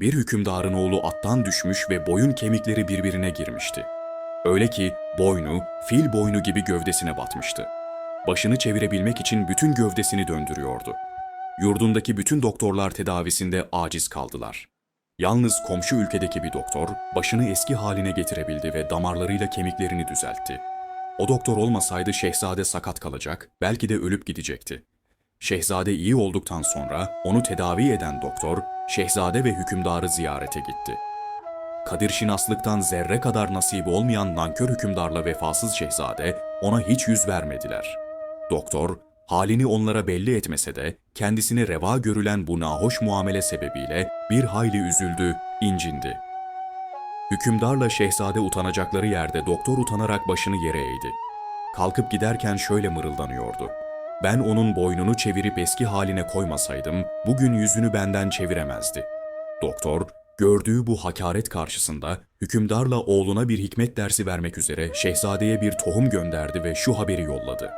bir hükümdarın oğlu attan düşmüş ve boyun kemikleri birbirine girmişti. Öyle ki boynu, fil boynu gibi gövdesine batmıştı. Başını çevirebilmek için bütün gövdesini döndürüyordu. Yurdundaki bütün doktorlar tedavisinde aciz kaldılar. Yalnız komşu ülkedeki bir doktor başını eski haline getirebildi ve damarlarıyla kemiklerini düzeltti. O doktor olmasaydı şehzade sakat kalacak, belki de ölüp gidecekti. Şehzade iyi olduktan sonra onu tedavi eden doktor, şehzade ve hükümdarı ziyarete gitti. Kadir şinaslıktan zerre kadar nasibi olmayan nankör hükümdarla vefasız şehzade ona hiç yüz vermediler. Doktor, halini onlara belli etmese de kendisine reva görülen bu nahoş muamele sebebiyle bir hayli üzüldü, incindi. Hükümdarla şehzade utanacakları yerde doktor utanarak başını yere eğdi. Kalkıp giderken şöyle mırıldanıyordu. Ben onun boynunu çevirip eski haline koymasaydım, bugün yüzünü benden çeviremezdi. Doktor, gördüğü bu hakaret karşısında hükümdarla oğluna bir hikmet dersi vermek üzere şehzadeye bir tohum gönderdi ve şu haberi yolladı.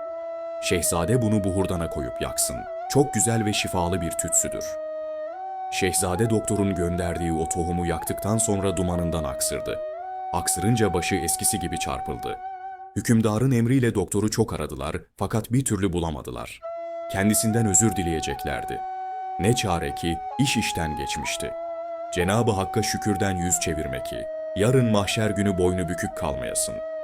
Şehzade bunu buhurdana koyup yaksın. Çok güzel ve şifalı bir tütsüdür. Şehzade doktorun gönderdiği o tohumu yaktıktan sonra dumanından aksırdı. Aksırınca başı eskisi gibi çarpıldı. Hükümdarın emriyle doktoru çok aradılar fakat bir türlü bulamadılar. Kendisinden özür dileyeceklerdi. Ne çare ki iş işten geçmişti. Cenabı Hakk'a şükürden yüz çevirme ki, yarın mahşer günü boynu bükük kalmayasın.''